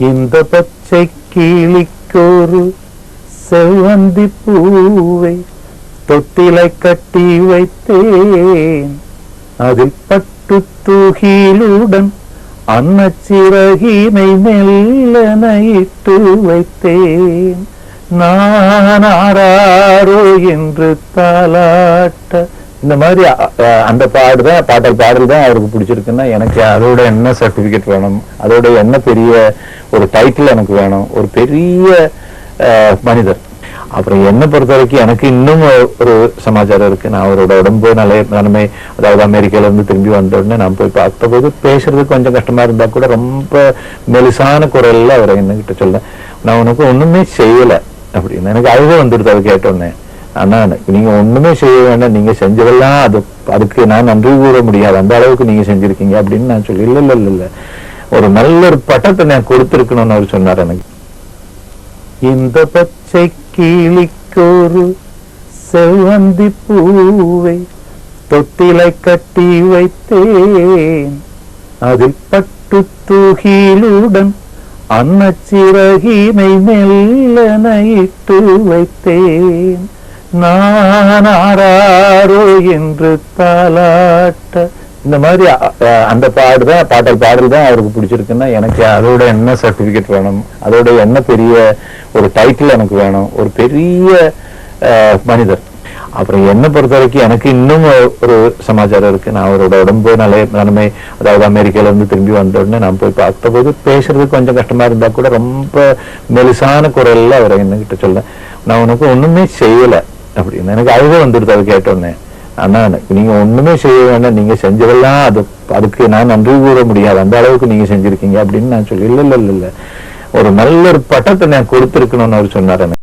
இந்த பச்சை கிளிக்கொரு செவ்வந்தி பூவை தொட்டிலை கட்டி வைத்தேன் அதில் பட்டு தூகிலுடன் அன்னச்சிறகினை மெல்லனையிட்டு வைத்தேன் நான் ஆராரோ என்று தாலாட்ட இந்த மாதிரி அந்த பாடு தான் பாடல் பாடல் தான் அவருக்கு பிடிச்சிருக்குன்னா எனக்கு அதோட என்ன சர்டிபிகேட் வேணும்? அதோட என்ன பெரிய ஒரு டைட்டில் எனக்கு வேணும்? ஒரு பெரிய மனிதர். அப்புறம் என்னை பொறுத்த வரைக்கும் எனக்கு இன்னும் ஒரு சமாச்சாரம் இருக்கு. நான் அவரோட உடம்பு நல்ல நிலைமை அதாவது அமெரிக்கால இருந்து திரும்பி வந்த உடனே நான் போய் பார்த்த போது பேசுறது கொஞ்சம் கஷ்டமா இருந்தா கூட ரொம்ப மெலிசான குரல்ல அவரை என்கிட்ட சொல்ல நான் உனக்கு ஒண்ணுமே செய்யல அப்படின்னு. எனக்கு அழுக வந்துடுது அதை கேட்டோன்னே ஆனா நீங்க ஒண்ணுமே செய்ய வேண்டாம். நீங்க செஞ்சதெல்லாம் அது அதுக்கு நான் நன்றி கூற முடியாது. அந்த அளவுக்கு நீங்க செஞ்சிருக்கீங்க அப்படின்னு நான் சொல்லி இல்ல இல்ல இல்ல இல்ல. ஒரு நல்ல ஒரு பட்டத்தை நான் கொடுத்திருக்கணும்னு அவர் சொன்னார் எனக்கு. இந்த பச்சை கிளிக்கொரு செவ்வந்தி பூவை தொட்டிலை கட்டி வைத்தேன். அதில் பட்டு தூகிலுடன் அன்னச்சிறகினை மெல்லனையிட்டு வைத்தேன். நானாரோ என்று தாலாட்ட. இந்த மாதிரி அந்த பாடு தான் பாட்டல் பாடல் தான் அவருக்கு பிடிச்சிருக்குன்னா எனக்கு அதோட என்ன சர்டிபிகேட் வேணும்? அதோட என்ன பெரிய ஒரு டைட்டில் எனக்கு வேணும்? ஒரு பெரிய மனிதர். அப்புறம் என்னை பொறுத்த வரைக்கும் எனக்கு இன்னும் ஒரு சமாச்சாரம் இருக்கு. நான் அவரோட உடம்பு நல்ல நிலைமை அதாவது அமெரிக்கால இருந்து திரும்பி வந்த உடனே நான் போய் பார்த்த போது பேசுறதுக்கு கொஞ்சம் கஷ்டமா இருந்தா கூட ரொம்ப மெலிசான குரல்ல அவரை என்கிட்ட சொல்ல நான் உனக்கு ஒண்ணுமே செய்யலை. அப்படின்னு. எனக்கு அழுக வந்துடுது அதை கேட்டோன்னே ஆனா நீங்க ஒண்ணுமே செய்ய வேண்டாம் நீங்க செஞ்சதெல்லாம் அது அதுக்கு நான் நன்றி கூற முடியாது. அந்த அளவுக்கு நீங்க செஞ்சிருக்கீங்க அப்படின்னு நான் சொல்லி இல்ல இல்ல இல்ல ஒரு நல்ல ஒரு பட்டத்தை நான் கொடுத்திருக்கணும்னு அவர் சொன்னார்